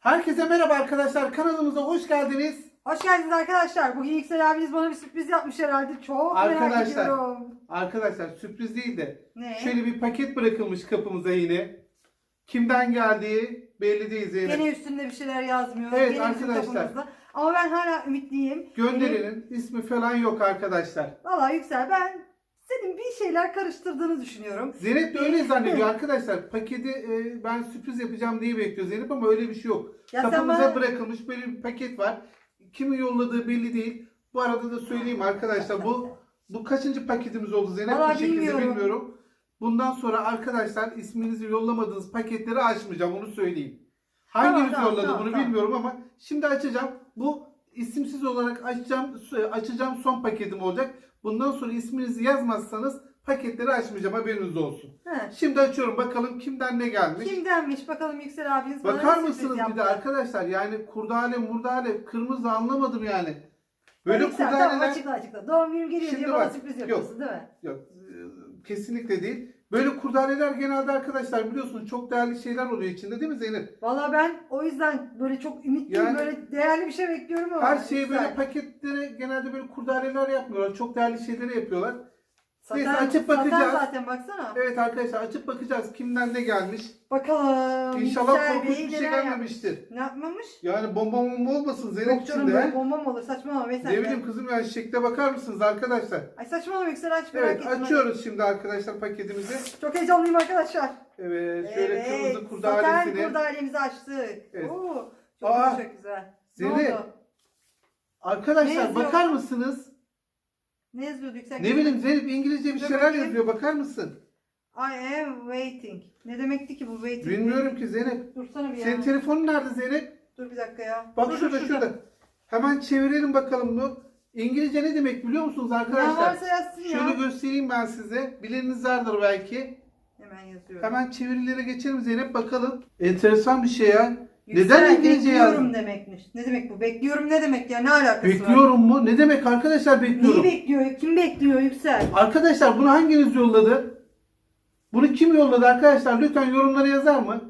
Herkese merhaba arkadaşlar. Kanalımıza hoş geldiniz. Hoş geldiniz arkadaşlar. Bugün Yüksel abiniz bana bir sürpriz yapmış herhalde. Çok merak Arkadaşlar. ediyorum. Arkadaşlar sürpriz değil de Ne? şöyle bir paket bırakılmış kapımıza yine. Kimden geldiği belli değil Zeynep. Gene üstünde bir şeyler yazmıyor. Evet, Gene bizim arkadaşlar. kapımızda. Ama ben hala ümitliyim. Gönderenin ismi falan yok arkadaşlar. Valla Yüksel ben senin bir şeyler karıştırdığını düşünüyorum. Zeynep de öyle zannediyor arkadaşlar. Paketi e, ben sürpriz yapacağım diye bekliyor Zeynep ama öyle bir şey yok. Ya sen Kapımıza bana- bırakılmış böyle bir paket var. Kimin yolladığı belli değil. Bu arada da söyleyeyim arkadaşlar bu bu kaçıncı paketimiz oldu Zeynep Vallahi bu şekilde bilmiyorum. bilmiyorum. Bundan sonra arkadaşlar isminizi yollamadığınız paketleri açmayacağım onu söyleyeyim. Hanginiz tamam, yolladı tamam, bunu tamam. bilmiyorum ama şimdi açacağım. Bu isimsiz olarak açacağım açacağım son paketim olacak. Bundan sonra isminizi yazmazsanız paketleri açmayacağım haberiniz olsun. He. Şimdi açıyorum bakalım kimden ne gelmiş. Kimdenmiş bakalım Yüksel abiniz bana Bakar sürpriz mısınız bir yaptı. de arkadaşlar yani kurdale murdale kırmızı anlamadım yani. Böyle Yüksel, tamam kurdaleler açıkla açıkla. Doğum günüm geliyor Şimdi diye bana bak, sürpriz yok. yapıyorsun değil mi? yok e, kesinlikle değil. Böyle kurdaleler genelde arkadaşlar biliyorsunuz çok değerli şeyler oluyor içinde değil mi Zeynep? Valla ben o yüzden böyle çok ümitliyim. Yani- böyle değerli bir şey bekliyorum ama. Her şeyi böyle paketlere genelde böyle kurdaleler yapmıyorlar. Çok değerli şeyleri yapıyorlar. Satan, Neyse, açıp bakacağız. zaten baksana. Evet arkadaşlar açıp bakacağız kimden ne gelmiş. Bakalım. İnşallah Yüksel korkunç Bey bir şey neler gelmemiştir. yapmış? Ne yapmamış? Yani bomba bomba olmasın Zeynep Yok canım böyle he? bomba mı olur saçmalama mesela. Ne bileyim kızım yani şekle bakar mısınız arkadaşlar? Ay saçmalama Yüksel aç merak Evet ettim. açıyoruz şimdi arkadaşlar paketimizi. Çok heyecanlıyım arkadaşlar. Evet şöyle evet. kırmızı Saten kurdalesini. kurdalemizi açtık. Evet. Oo, çok Aa, çok güzel. Zeynep, Ne? Ne Arkadaşlar yazıyor? bakar mısınız? Ne yazıyordu Yüksel? Ne bileyim Zeynep İngilizce bir şeyler bakayım. yazıyor bakar mısın? I am waiting. Ne demekti ki bu waiting? Bilmiyorum ki Zeynep. Dursana bir ya. Senin telefonun nerede Zeynep? Dur bir dakika ya. Bak Dur, şurada dur, şurada. Hemen çevirelim bakalım bu. İngilizce ne demek biliyor musunuz Ne arkadaşlar? varsa yazsın ya. Şöyle göstereyim ben size. Bileniniz vardır belki. Hemen yazıyorum. Hemen çevirilere geçelim Zeynep bakalım. Enteresan bir şey ya. Yüksel, Neden İngilizce bekliyorum yazdın? demekmiş. Ne demek bu? Bekliyorum ne demek ya? Ne alakası var? Bekliyorum mu? Ne demek arkadaşlar bekliyorum? Neyi bekliyor? Kim bekliyor Yüksel? Arkadaşlar bunu hanginiz yolladı? Bunu kim yolladı arkadaşlar? Lütfen yorumlara yazar mı?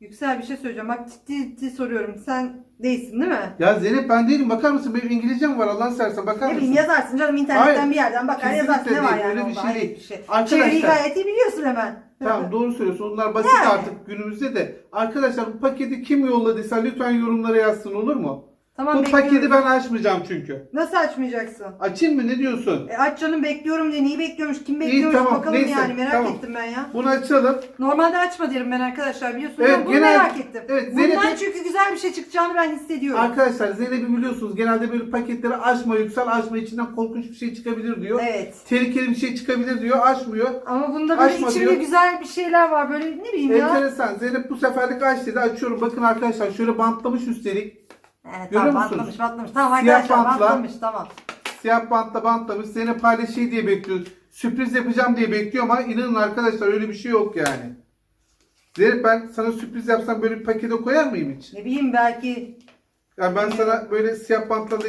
Yüksel bir şey söyleyeceğim. Bak ciddi ciddi soruyorum. Sen değilsin değil mi? Ya Zeynep ben değilim. Bakar mısın? Benim İngilizcem var. Allah'ın sersen bakar Ne mısın? bileyim yazarsın canım internetten Hayır. bir yerden bakar Kesinlikle yazarsın. Ne var değil, yani öyle bir onda? şey değil. bir şey. Arkadaşlar- Çeviriyi gayet iyi biliyorsun hemen. Tamam doğru söylüyorsun. Onlar basit Yani. artık günümüzde de. Arkadaşlar bu paketi kim yolladıysa lütfen yorumlara yazsın olur mu? Tamam bu bekliyorum. paketi ben açmayacağım çünkü. Nasıl açmayacaksın? Açayım mı? Ne diyorsun? E aç canım bekliyorum diye neyi bekliyormuş? Kim bekliyormuş tamam, bakalım neyse, yani merak tamam. ettim ben ya. Bunu açalım. Normalde açma derim ben arkadaşlar biliyorsunuz Evet, ama bunu genel- merak ettim. evet, Bundan Zeynep'e- çünkü güzel bir şey çıkacağını ben hissediyorum. Arkadaşlar Zeynep'i biliyorsunuz. Genelde böyle paketleri açma yüksel açma içinden korkunç bir şey çıkabilir diyor. Evet. Tehlikeli bir şey çıkabilir diyor. Açmıyor. Ama bunda böyle Açma içinde diyor. güzel bir şeyler var böyle ne bileyim ya. Enteresan. Zeynep bu seferlik aç dedi. Açıyorum. Bakın arkadaşlar şöyle bantlamış üstelik. Evet, Görüyor tamam musunuz? bantlamış bantlamış. Tamam Siyah arkadaşlar bantla. bantlamış tamam. Siyah bantla bantlamış. Zeynep hala şey diye bekliyor. Sürpriz yapacağım diye bekliyor ama inanın arkadaşlar öyle bir şey yok yani. Zeynep ben sana sürpriz yapsam böyle bir pakete koyar mıyım hiç? Ne bileyim belki Yani ben sana böyle siyah bantla da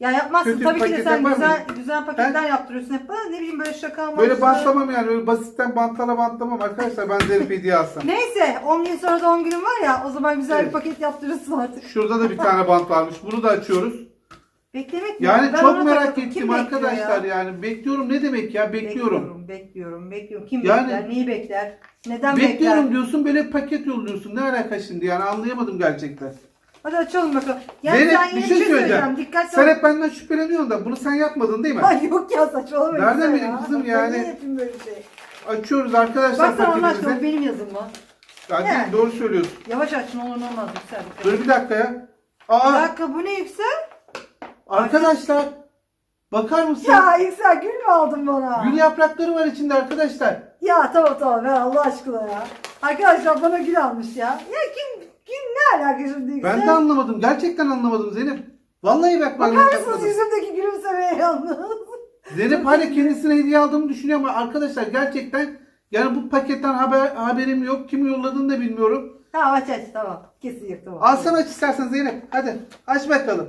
ya yapmazsın Kötü tabii ki de paket sen yapar güzel güzel paketler yaptırıyorsun hep bana ne bileyim böyle şaka mı? böyle bantlamam yani. Öyle basitten bantlara bantlamam arkadaşlar. Ben Zeynep'e hediye alsam. Neyse 10 gün sonra doğum günüm var ya o zaman güzel Evet. bir paket yaptırırsın artık. Şurada da bir tane bant varmış. Bunu da açıyoruz. Beklemek mi? Yani Ben çok merak takıldım. ettim Kim arkadaşlar ya? yani. Bekliyorum ne demek ya? Bekliyorum. Bekliyorum, bekliyorum, bekliyorum. Kim Yani- bekler, neyi bekler, neden Bekliyorum bekler? diyorsun böyle paket yolluyorsun. Ne alaka şimdi yani anlayamadım gerçekten. Hadi açalım bakalım. Yani Zeynep sen bir yine şey bir şey söyleyeceğim. Dikkat Sen hep benden şüpheleniyorsun da bunu sen yapmadın değil mi? Ay yok ya saçmalama. Nereden Yüksel bileyim ya. kızım Ben yani? niye yapayım böyle bir şey? Açıyoruz arkadaşlar Bak sen Allah aşkına paketimizi. benim yazım mı? Hadi Yani. doğru söylüyorsun. Yavaş aç ne olur ne olmaz Yüksel. Dur bir dakika ya. Bir Aa dakika bu ne Yüksel? arkadaşlar bakar mısın? Ya Yüksel gül mü aldın bana? Gül yaprakları var içinde arkadaşlar. Ya tamam tamam ver Allah aşkına ya. Arkadaşlar bana gül almış ya. Ya kim kim ne alaka şimdi Yüksel? Ben de anlamadım. Gerçekten anlamadım Zeynep. Vallahi bak ben Bakar mısınız yüzümdeki gülümsemeye yalnız? Zeynep hala kendisine hediye aldığımı düşünüyor ama arkadaşlar gerçekten yani bu paketten haber, haberim yok. Kim yolladığını da bilmiyorum. Tamam aç aç tamam. Kesin yok tamam. Alsana aç istersen Zeynep. Hadi aç bakalım.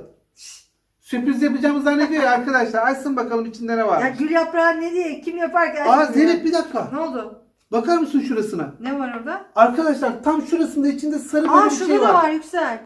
Sürpriz yapacağımı zannediyor ya arkadaşlar. Açsın bakalım içinde ne var. Ya gül yaprağı ne diye kim yapar ki? Aa Zeynep bir dakika. Ne oldu? Bakar mısın şurasına? Ne var orada? Arkadaşlar tam şurasında içinde sarı Aa böyle bir şurada şey da var. var Yüksel.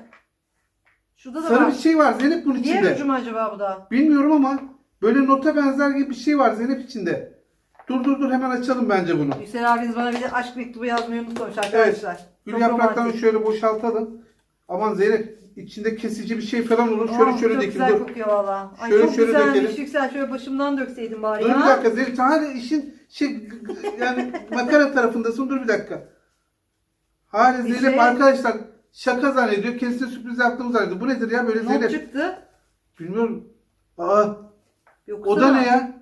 Şurada da Sarı var. bir şey var Zeynep bunun Diğer içinde. ucu mu acaba bu da? Bilmiyorum ama böyle nota benzer gibi bir şey var Zeynep içinde. Dur dur dur hemen açalım bence bunu. Yüksel abiniz bana bir de aşk mektubu yazmayı unutmamış arkadaşlar. Gül Çok yapraklarını romantik. şöyle boşaltalım. Aman Zeynep içinde kesici bir şey falan olur. Şöyle şöyle çok dökeyim güzel dur. kokuyor valla. Ay Şöyle çok şöyle güzelmiş dökelim. Yüksel. Şöyle başımdan dökseydin bari Dur ya. bir dakika Zeynep sen hala işin şey yani makara tarafındasın dur bir dakika. Hala Bir Zeynep şey- arkadaşlar şaka zannediyor. Kendisine sürpriz yaptığımı zannediyor. Bu nedir ya böyle Not Zeynep? çıktı. Bilmiyorum. Aa Yoksa o da ne ya?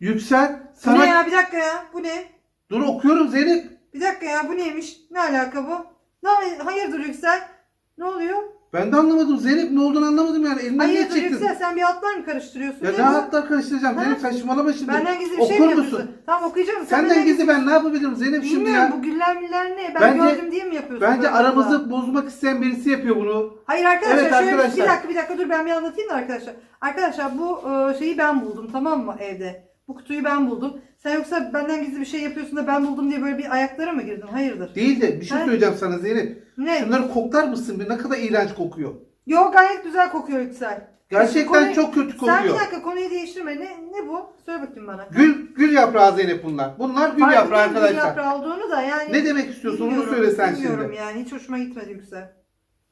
Yüksel Bu sana ne ya bir dakika ya. Bu ne? dur okuyorum Zeynep. Bir dakika ya bu neymiş? Ne alaka bu? Ne, hayırdır Yüksel? Ne oluyor? Ben de anlamadım Zeynep ne olduğunu anlamadım yani. Elinden niye Hayırdır çektin? Yüksel sen bir hatlar mı karıştırıyorsun? Ya Ne hatlar karıştıracağım Ha? Zeynep saçmalama şimdi. Benden gizli bir şey mi Okur yapıyorsun? musun? Tamam okuyacağım. Sen Senden benden gizli ben ne yapabilirim Zeynep şimdi Bilmiyorum ya? bu güller müller ne? Ben Bence- gördüm diye mi yapıyorsun? Bence böyle aramızı burada? bozmak isteyen birisi yapıyor bunu. Hayır arkadaşlar Evet şöyle arkadaşlar. bir dakika bir dakika dur ben bir anlatayım da arkadaşlar. Arkadaşlar bu e, şeyi ben buldum tamam mı evde? Bu kutuyu ben buldum. Sen yoksa benden gizli bir şey yapıyorsun da ben buldum diye böyle bir ayaklara mı girdin? Hayırdır? Değil de bir şey Ha? söyleyeceğim sana Zeynep. Ne? Şunları koklar mısın? Bir Ne kadar iğrenç kokuyor. Yo gayet güzel kokuyor Yüksel. Gerçekten Konuyu- çok kötü kokuyor. Sen bir dakika konuyu değiştirme. Ne, ne bu? Söyle bakayım bana. Gül gül yaprağı Zeynep bunlar. Bunlar gül Fark yaprağı gül arkadaşlar. yaprağı olduğunu da yani. Ne demek istiyorsun onu bilmiyorum, söyle sen bilmiyorum şimdi. yani hiç hoşuma gitmedi Yüksel.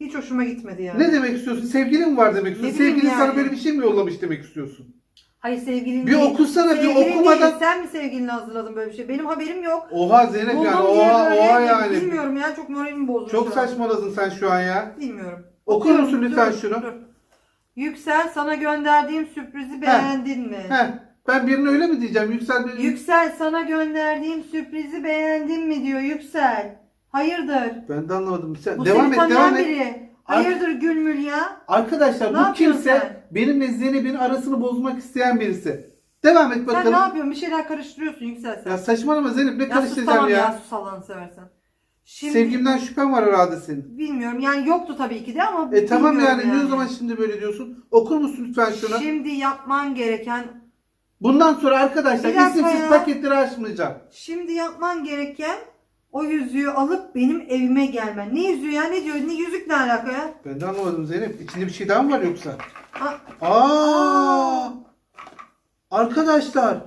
Hiç hoşuma gitmedi yani. Ne demek istiyorsun? Sevgilin var demek istiyorsun? Ne bileyim Sevgilin sana yani. böyle bir şey mi yollamış demek istiyorsun? Hayır sevgilin Bir değil. okusana, bir Sevgilin okumadan- değil. Sen mi sevgilinle hazırladın böyle bir şey? Benim haberim yok. Oha Zeynep Buldum yani diye oha böyle oha yani. bilmiyorum ya çok moralimi bozdu. Çok şu an. saçmaladın sen şu an ya. Bilmiyorum. Okur musun lütfen dur, şunu? dur. Yüksel sana gönderdiğim sürprizi beğendin mi? Heh, ben birine öyle mi diyeceğim? Yüksel bir... Yüksel sana gönderdiğim sürprizi beğendin mi diyor Yüksel. Hayırdır? Ben de anlamadım. Sen, Bu devam seni et tanıyan devam et. biri. Hayırdır Gülmül ya? Arkadaşlar Ne bu yapıyorsun kimse sen? benimle Zeynep'in arasını bozmak isteyen birisi. Devam et Sen bakalım. ne yapıyorsun? Bir şeyler karıştırıyorsun Yüksel sen. Ya saçmalama Zeynep ne Ya sus karıştıracağım tamam ya. ya. sus Allah'ını seversen. Şimdi Sevgimden şüphem var herhalde senin. bilmiyorum yani yoktu tabii ki de ama E tamam bilmiyorum yani, niye o zaman şimdi böyle diyorsun? Okur musun lütfen şunu? Şimdi yapman gereken Bundan sonra arkadaşlar dakika isimsiz ya. paketleri açmayacağım. Şimdi yapman gereken o yüzüğü alıp benim evime gelmen. Ne yüzüğü ya? Ne diyor? Ne yüzük ne alaka ya? Ben de anlamadım Zeynep. İçinde bir şey daha mı var yoksa? Ha, Aa! Arkadaşlar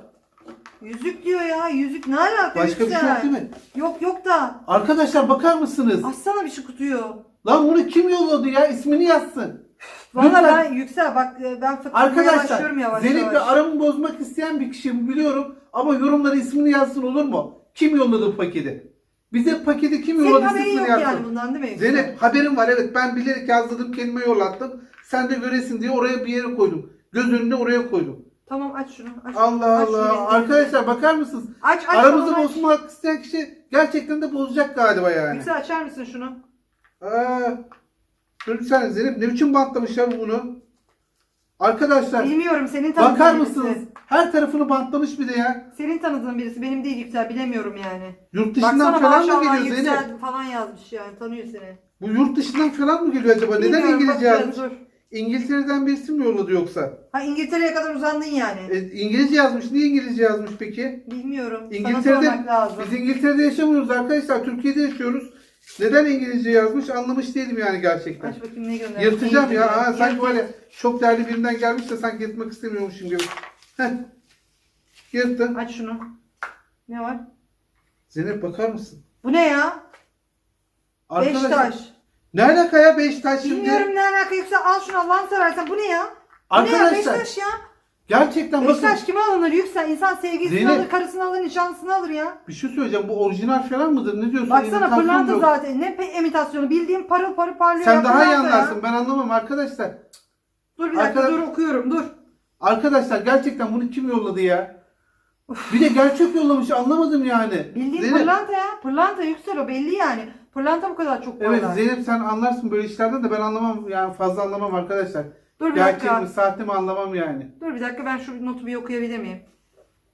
yüzük diyor ya. Yüzük ne alaka? başka bir şey yok değil mi? Yok yok da. Arkadaşlar bakar mısınız? Açsana bir şu kutuyu. Lan bunu kim yolladı ya? İsmini yazsın. Valla Lütfen. ben yüksel bak e, ben Arkadaşlar yavaş Zeynep'le yavaş. aramı bozmak isteyen bir kişi biliyorum ama yorumlara ismini yazsın olur mu? Kim yolladı bu paketi? Bize paketi kim Senin yolladı haberin yok yani bundan değil mi? Zeynep haberim var evet ben bilerek yazdırdım kendime yollattım. Sen de göresin diye oraya bir yere koydum. Göz önüne oraya koydum. Tamam aç şunu. Aç, Allah aç şunu, Allah. izle. Arkadaşlar bakar mısınız? Aç aç. Aramızı tamam, aç. bozmak isteyen kişi gerçekten de bozacak galiba yani. Yüksel açar mısın şunu? Aa, dur bir saniye Zeynep ne biçim bantlamış ya bu bunu? Arkadaşlar Bilmiyorum senin tanıdığın bakar birisi. mısınız? Her tarafını bantlamış bir de ya. Senin tanıdığın birisi benim değil Yüksel bilemiyorum yani. Yurt dışından Baksana falan mı maşallah geliyor Yüksel Zeynep? falan yazmış yani tanıyor seni. Bu yurt dışından falan mı geliyor acaba? Neden Bilmiyorum, İngilizce bakacağız, yazmış? dur. İngiltere'den birisi mi yolladı yoksa? Ha İngiltere'ye kadar uzandın yani. E, İngilizce yazmış. Niye İngilizce yazmış peki? Bilmiyorum. Sana İngiltere'de sormak lazım. biz İngiltere'de yaşamıyoruz arkadaşlar. Türkiye'de yaşıyoruz. Neden İngilizce yazmış anlamış değilim yani gerçekten. Aç bakayım ne göndermiş. Yırtacağım ya. Ha, sanki böyle çok değerli birinden gelmiş de sanki yırtmak istemiyormuşum gibi. Heh. Yırttın. Aç şunu. Ne var? Zeynep bakar mısın? Bu ne ya? Beş Arkadaşlar, taş. Ne alaka ya Beşiktaş şimdi? Bilmiyorum ne alaka Yüksel al şunu Allah'ını seversen. Bu ne ya? Bu ne ya Arkadaşlar Beşiktaş ya? Gerçekten bakın Beşiktaş kime alınır Yüksel? İnsan sevgilisini Zeynep. alır, karısını alır, nişanlısını alır ya. bir şey söyleyeceğim. Bu orijinal falan mıdır? Ne diyorsun? Baksana İmitasyon pırlanta yok. zaten. Ne pe- imitasyonu? Bildiğin parıl parıl parlıyor. Sen ya, daha iyi pırlanta ya. anlarsın. Ben anlamam arkadaşlar. Dur bir dakika Arkadaş- dur okuyorum dur. Arkadaşlar gerçekten bunu kim yolladı ya? Bir de gerçek yollamış anlamadım yani. Bildiğin pırlanta ya. Pırlanta Yüksel o belli yani. Pırlanta bu kadar çok Evet parlar. Zeynep sen anlarsın böyle işlerden de ben anlamam yani fazla anlamam arkadaşlar. Dur bir Gerçek dakika. mi sahte mi anlamam yani. Dur bir dakika ben şu notu bir okuyabilir miyim?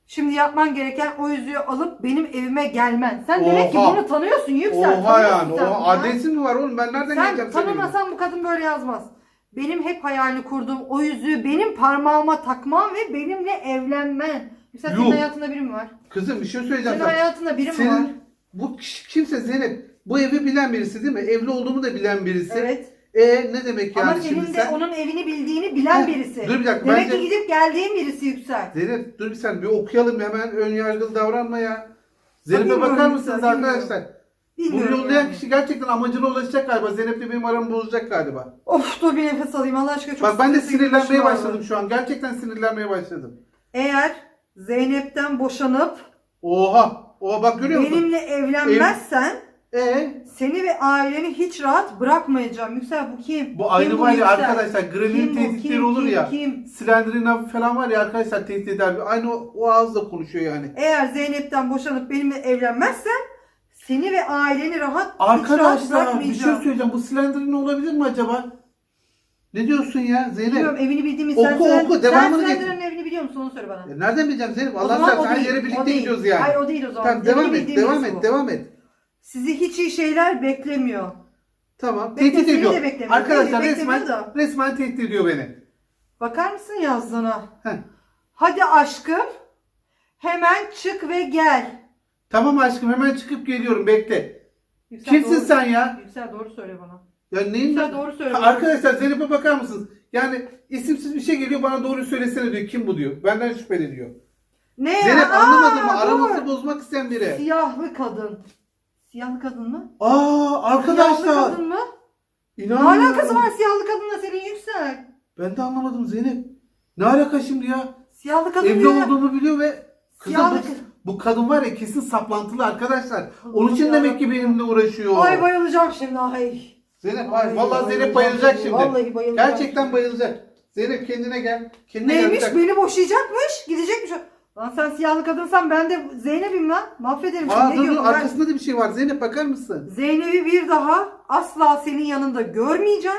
Şimdi yapman gereken o yüzüğü alıp benim evime gelmen. Sen demek ki Oha. bunu tanıyorsun Yüksel. Oha tanıyorsun yani. sen Oha, adresin mi var oğlum ben nereden Sen geleceğim evine? tanımasan bu kadın böyle yazmaz. Benim hep hayalini kurduğum o yüzüğü benim parmağıma takman ve benimle evlenmen. Yüksel senin Yuh. hayatında biri mi var? Kızım bir şey söyleyeceğim Senin sana. hayatında biri mi var? Senin, Bu kişi kimse Zeynep. Bu evi bilen birisi değil mi? Evli olduğumu da bilen birisi. Evet. E ne demek yani Ama şimdi de sen? onun evini bildiğini bilen Heh, birisi. dur bir dakika, Demek bence- ki gidip geldiğin birisi Yüksel. Zeynep dur bir sen bir okuyalım hemen ön yargılı davranma ya. Zeynep'e bilmiyorum bakar Yüksel, mısınız bilmiyorum. arkadaşlar? Bunu Bilmiyorum yollayan yani. kişi gerçekten amacına ulaşacak galiba. Zeynep'le benim aramı bozacak galiba. Of dur bir nefes alayım Allah aşkına çok Bak ben de sinirlenmeye başım başladım şu an. Gerçekten sinirlenmeye başladım. Eğer Zeynep'ten boşanıp Oha! Oha bak görüyor musun? benimle evlenmezsen E seni ve aileni hiç rahat bırakmayacağım. Yüksel bu kim? bu aynı Kim var ya Yüksel? arkadaşlar Kim bu? tehditleri Kim? olur Kim? ya. Kim? Slender'in falan var ya arkadaşlar tehdit eder. Aynı o, o ağızla konuşuyor yani. Eğer Zeynep'ten boşanıp benimle evlenmezsen seni ve aileni rahat hiç rahat Arkadaşlar bir şey bırakmayacağım. söyleyeceğim. Bu Slender'in olabilir mi acaba? Ne diyorsun ya Zeynep? Bilmiyorum evini bildiğimi Oku, sen oku, sen, devamını sen getir. Slender'ın evini biliyor musun onu söyle bana. E nereden bileceğim Zeynep? O Allah zaman o her değil, yere o birlikte değil. gidiyoruz yani. Hayır o değil o zaman. Tamam Evini devam et, bildiğim devam et, devam et. Sizi hiç iyi şeyler beklemiyor. Tamam. Tehdit ediyor. beklemiyor. Arkadaşlar Beni resmen beklemiyor da. resmen tehdit ediyor beni. Bakar mısın yazdığına? Heh. Hadi aşkım hemen çık ve gel. Tamam aşkım hemen çıkıp geliyorum bekle. Yüksel Kimsin doğru- sen ya? Yüksel doğru söyle bana. Ya neyin Yüksel doğru söyle Ha. Arkadaşlar Zeynep'e bakar mısınız? Yani isimsiz bir şey geliyor bana doğruyu söylesene diyor. Kim bu diyor. Benden şüpheleniyor. Ne ya? Zeynep anlamadı mı? Aa, Aramızı bozmak isteyen biri. Siyahlı kadın. Siyahlı kadın mı? Aa Siyahlı arkadaşlar. kadın mı? Ne İnanmıyorum. alakası var siyahlı kadınla senin Yüksel? Ben de anlamadım Zeynep. Ne alaka şimdi ya? Siyahlı kadın Evli ya. olduğumu biliyor ve kızım Siyahlı bu, kadın. bu kadın var ya kesin saplantılı arkadaşlar. Onun için demek ki yarabbim. benimle uğraşıyor. Ay bayılacağım şimdi ay. Zeynep Ay, ay, vallahi Zeynep bayılacağım bayılacak şimdi, şimdi. vallahi bayılacağım Gerçekten bayılacak. Zeynep kendine gel. Kendine Neymiş gel. beni boşayacakmış gidecekmiş. Lan sen siyahlı kadınsan ben de Zeynep'im lan. Mahvederim seni. Aa Ne dur dur diyorsun lan? arkasında da bir şey var. Zeynep bakar mısın? Zeynep'i bir daha asla senin yanında görmeyeceğim.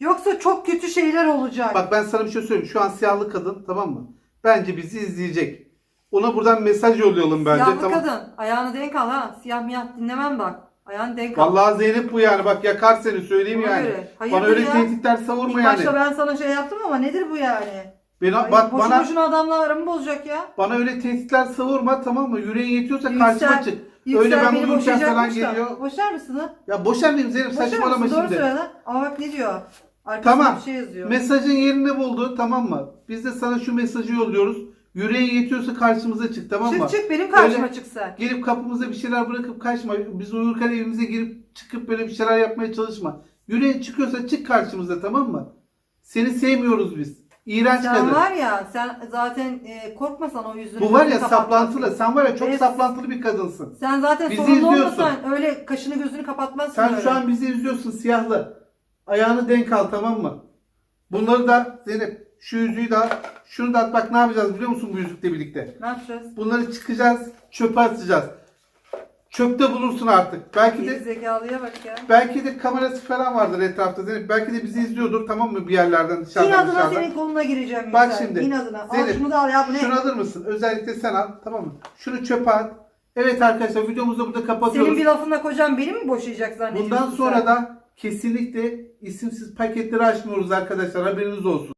Yoksa çok kötü şeyler olacak. Bak ben sana bir şey söyleyeyim. Şu an siyahlı kadın tamam mı? Bence bizi izleyecek. Ona buradan mesaj yollayalım bence. Siyahlı tamam. kadın. Ayağını denk al ha. Siyah miyah dinlemem bak. Ayağını denk al. Vallahi Zeynep bu yani. Bak yakar seni söyleyeyim Ona yani. göre. Hayırdır Bana öyle ya? tehditler savurma İlk yani. başta ben sana şey yaptım ama nedir bu yani? Beni, Ay, bak boşu bana boşuna adamla aramı bozacak ya. bana öyle tehditler savurma tamam mı? Yüreğin yetiyorsa Yüksel- karşıma çık. Yüksel öyle ben beni uyurken falan boşayacakmış da. geliyor. Boşar mısın ha? Ya boşanmayayım Zeynep Boşar saçmalama mısın? Doğru şimdi. söyle lan. Ama bak ne diyor? Arkasında Tamam. bir şey yazıyor. Mesajın yerini buldu tamam mı? Biz de sana şu mesajı yolluyoruz. Yüreğin yetiyorsa karşımıza çık tamam mı? çık çık benim karşıma Öyle- çık sen. Gelip kapımıza bir şeyler bırakıp kaçma. Biz uyurken evimize girip çıkıp böyle bir şeyler yapmaya çalışma. Yüreğin çıkıyorsa çık karşımıza tamam mı? Seni sevmiyoruz biz. İğrenç Sen kadın. var ya sen zaten e, korkmasan o yüzünü. Bu var ya gözünü kapatmazsın. saplantılı. Sen var ya çok Evet. saplantılı bir kadınsın. Sen zaten Bizi sorumlu izliyorsun. olmasan öyle kaşını gözünü kapatmazsın Sen öyle. şu an bizi izliyorsun siyahlı. Ayağını denk al tamam mı? Bunları da Zeynep şu yüzüğü de al. Şunu da at. Bak ne yapacağız biliyor musun bu yüzükle birlikte? Ne yapacağız? Bunları çıkacağız. Çöpe atacağız. Çöpte bulursun artık. Belki de zekalıya bak ya. belki de kamerası falan vardır etrafta Zeynep. Belki de bizi izliyordur tamam mı bir yerlerden dışarıdan İnadına dışarıdan. senin koluna gireceğim. Bak Yüksel. şimdi. İnadına. Al Zeynep, şunu da al ya bu ne? Şunu alır mısın? Özellikle sen al tamam mı? Şunu çöpe at. Evet arkadaşlar videomuzu da burada kapatıyoruz. Senin bir lafınla kocam beni mi boşayacak zannediyorsun Bundan sonra sen? da kesinlikle isimsiz paketleri açmıyoruz arkadaşlar haberiniz olsun.